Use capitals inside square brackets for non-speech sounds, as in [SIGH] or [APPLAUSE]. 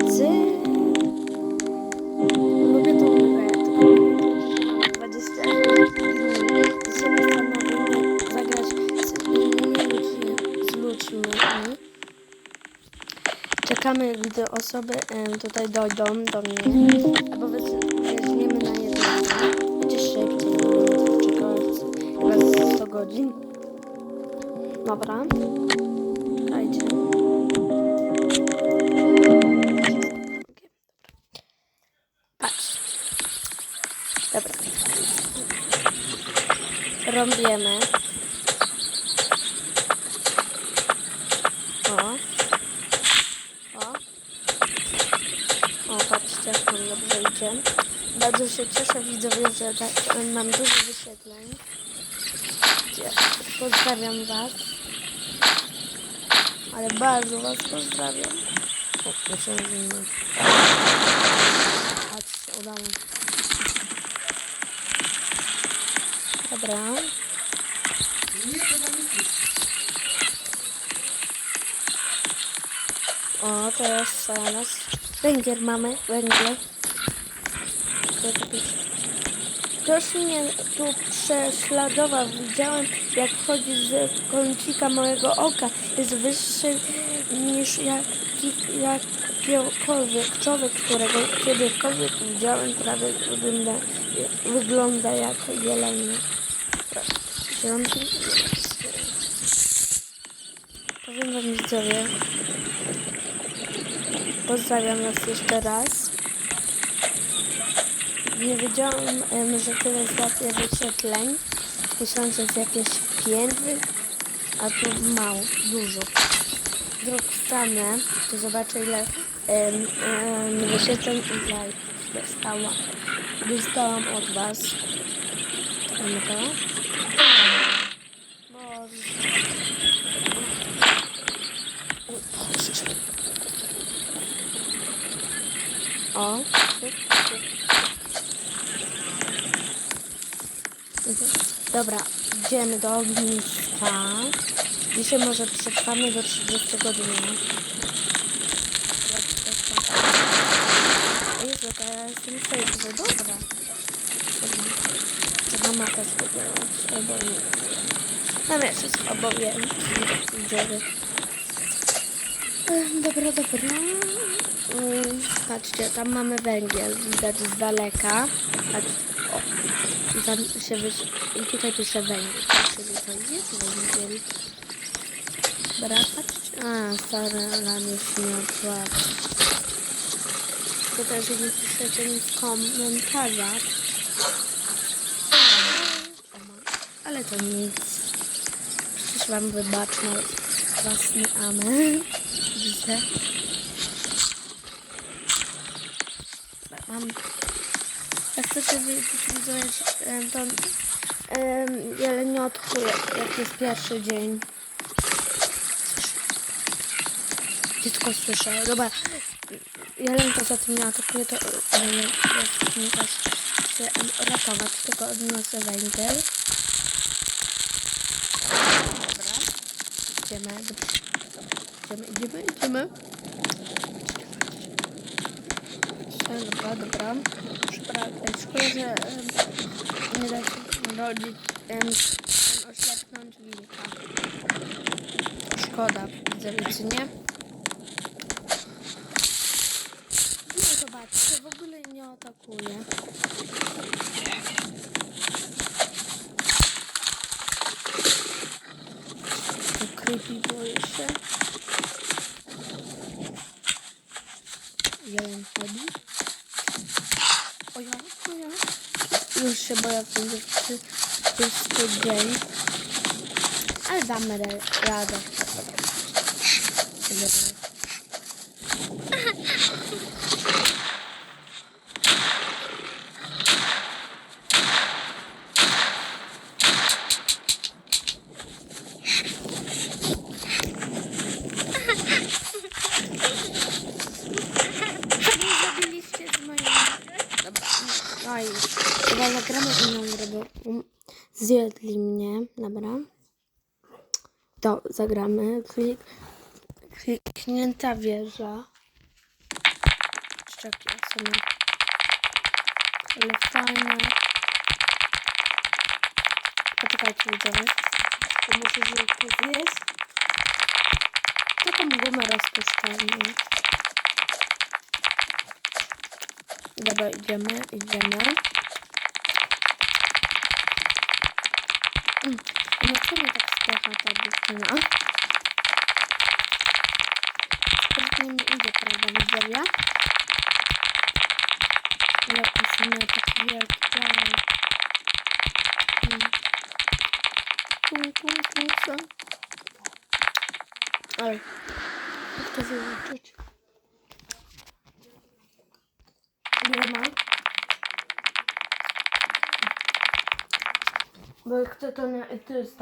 chłopcy. Lubię tą grę. To mam 20 dni. Dzisiaj postanowimy zagrać z innymi. Z ludźmi. Czekamy, gdy osoby tutaj dojdą do mnie. Albo weź- weźmiemy na jednego. Będzie szybciej. Czekać chyba z 100 godzin. Dobra. Rąbiemy. O. O. O, patrzcie, jak nam dobrze idzie. Bardzo się cieszę, widzowie, że tak, mam dużo wyświetleń. Pozdrawiam Was. Ale bardzo Was pozdrawiam. O, muszę zmienić. Patrzcie, udało. mi się. Dobra. O, teraz teraz. Węgiel mamy, węgiel. To? Ktoś mnie tu prześladował. Widziałem, jak chodzi z kącika mojego oka. Jest wyższy niż jaki, jakiegokolwiek człowiek, którego kiedykolwiek widziałem. Prawie wygląda, wygląda jak jelenie. Piąty. Powiem wam widzowie. Pozdrawiam was jeszcze raz. Nie wiedziałam, em, że tyle złapie wyświetleń. Myślałam, że jest jakieś pięć, a tu mało, dużo. Strony, to zobaczę ile em, em, wyświetleń i like dostałam. Dostałam od was. To. O. Mhm. Dobra, idziemy do ogniska. Dzisiaj może przetrwamy do 30 dnia. Jezu, to ja jestem safe, dobra. Czy mama też wygrała? Albo nie. Jest wszystko obojętne. Idziemy. Ech, Dobra, dobra. Patrzcie, tam mamy węgiel, widać z daleka. Patrz, o. I tam się wys... I tutaj pisze węgiel, czyli to jest węgiel. Dobra, patrzcie. A, ale mi się nie opłaca. Tylko też nie piszecie nic w komentarzach. Ale to nic. Przecież wam wybaczę was nie amę. Widzę. Mam. Jak chcecie wiedzieć, to um, jeleniotku, jak, jest pierwszy dzień. Dziecko słyszę. Dobra. Jelenka za tym nie atakuje, to ja nie chcę em, ratować, tylko odniosę węgiel. Dobra. Idziemy. Idziemy, idziemy, idziemy. Dobra, dobra. Szkoda, szkoda że nie da się rodzić, em, oślepnąć wilka. Szkoda, widzę, wiecie, nie? No zobaczcie, w ogóle nie atakuje. Creepy boję się. Jeden chodzi. O ja, o ja. Już się boję, że będzie czysty dzień. Ale damy ra- radę. Dobra. [LAUGHS] Nie zabiliście z moją... Dobra, no i chyba zagramy inną grę, bo um, zjedli mnie, dobra. To zagramy. Klik, kliknięta wieża. kurczaki są. Ale fajne. Poczekajcie, widzowie. To muszę żółtkę zjeść. Taką gumę rozpuszczalną. Dobra, idziemy, idziemy. Mm. No co tak spycha ta dziewczyna? Sprytnie mi idzie, prawda, widzowie? Ale musimy taki wielki plan. Mm. Konkursa. Ale, jak to wyłączyć? Ile mam? Bo jak chcę to, nie, to jest